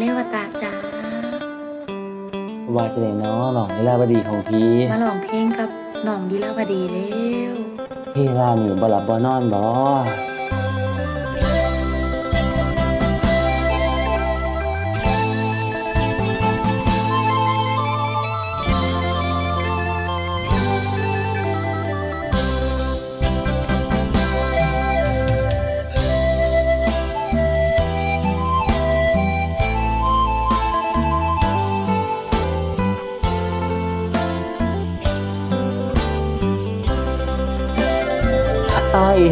เลวตาจ้าว่าจะไหนเนาะหนองลีลาวดีของพี่มาลองเพลงกับน้องดีลาวดีเร็วพี่ล่านี่บ่หลับบ่นอนบ่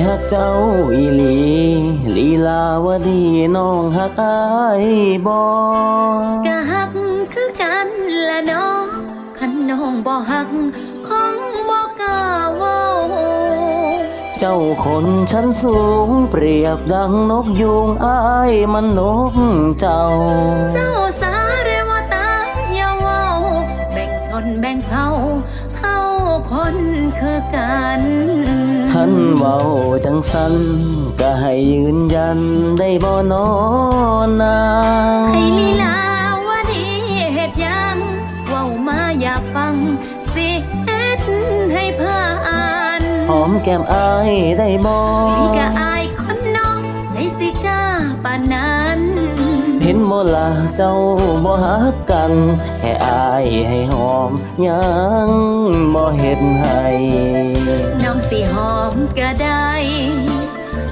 ฮักเจ้าอีหลี ลีลาวดีน้องฮักอายบ่กะฮักคือกันละเน้องคันน้องบ่ฮักคงบ่กล้าเว้าเจ้าคนชั้นสูงเปรียบดังนกยูงอายมันนกเจ้าเศร้าสาเรวตาอย่าเว้าแบ่งชนแบ่งเผ่าเผ่า คนคือกันท่านเว้าจังสันก็ให้ยืนยันได้บ่นอนนางให้ลีลาวดีเฮ็ดหยังเว้ามาอยากฟัง สิเฮ็ดให้เพื่ออ่านหอมแก้มอายได้บ่พี่กะอายคนน้องได้สิกล้าปานนั้นเห็น บ่ล่ะเจ้าบ่ฮักกันแค่อายให้หอมยังบ่เฮ็ดให้น้องสิหอมก็ได้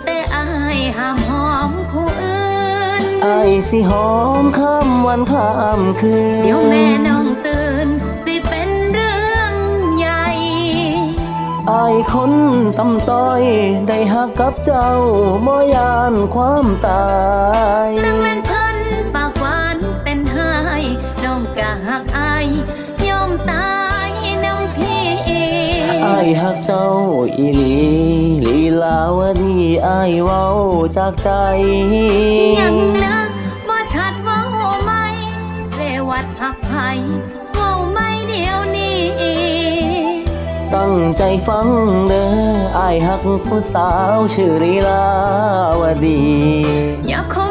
แต่อายห้ามหอมผู้อื่นอายสิหอมข้ามวันข้ามคืนเดี๋ยวแม่น้องตื่นสิเป็นเรื่องใหญ่อายคนตำต้อยได้ฮักกับเจ้าบ่ยานความตายจังแม่น อายฮักเจ้าอีหลีลีลาวดีอายเว้าจากใจ ยังนะว่าชัดเว่าไหมเรวัดหักไผ่เว่าไม่เดียวนี้ ตั้งใจฟังเด้ออายฮักผู้สาวชื่อลีลาวดีอย่าเข้า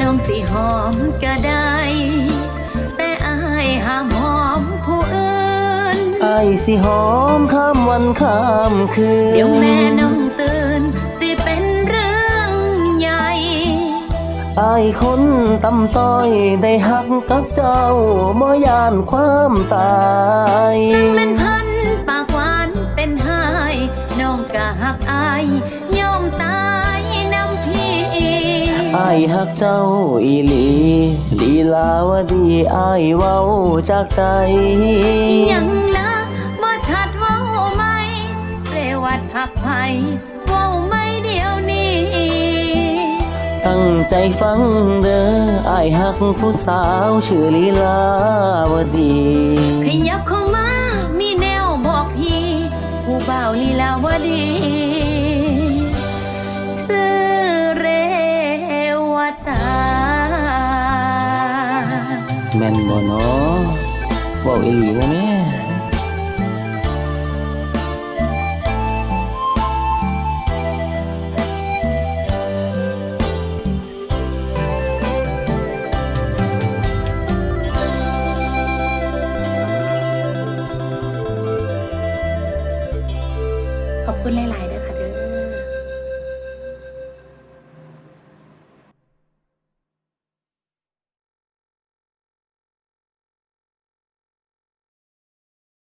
น้องสิหอมก็ได้ แต่อายห้ามหอมผู้อื่นอายสิหอมข้ามวันข้ามคืน เดี๋ยวแม่น้องตื่นสิเป็นเรื่องใหญ่ อายคนตำต้อยได้ฮักกับเจ้าบ่ยานความตายจังแม่นพันปากหวานเป็นไห้น้องกะหักอายยอมตายน้ำพี่ อายฮักเจ้าอีหลีลีลาวดีอายเว้าจากใจยังนะบ่ชัดเว่าไหมเรวัดหักไผ่เว่าไม่เดียวนี้ ตั้งใจฟังเด้ออายฮักผู้สาวชื่อลีลาวดีขยับเข้ามามีแนวบอกพี่ ผู้บ่าวลีลาวดี แม่นบ่เนาะบอกอีหลีนะแม่ขอบคุณหลายๆด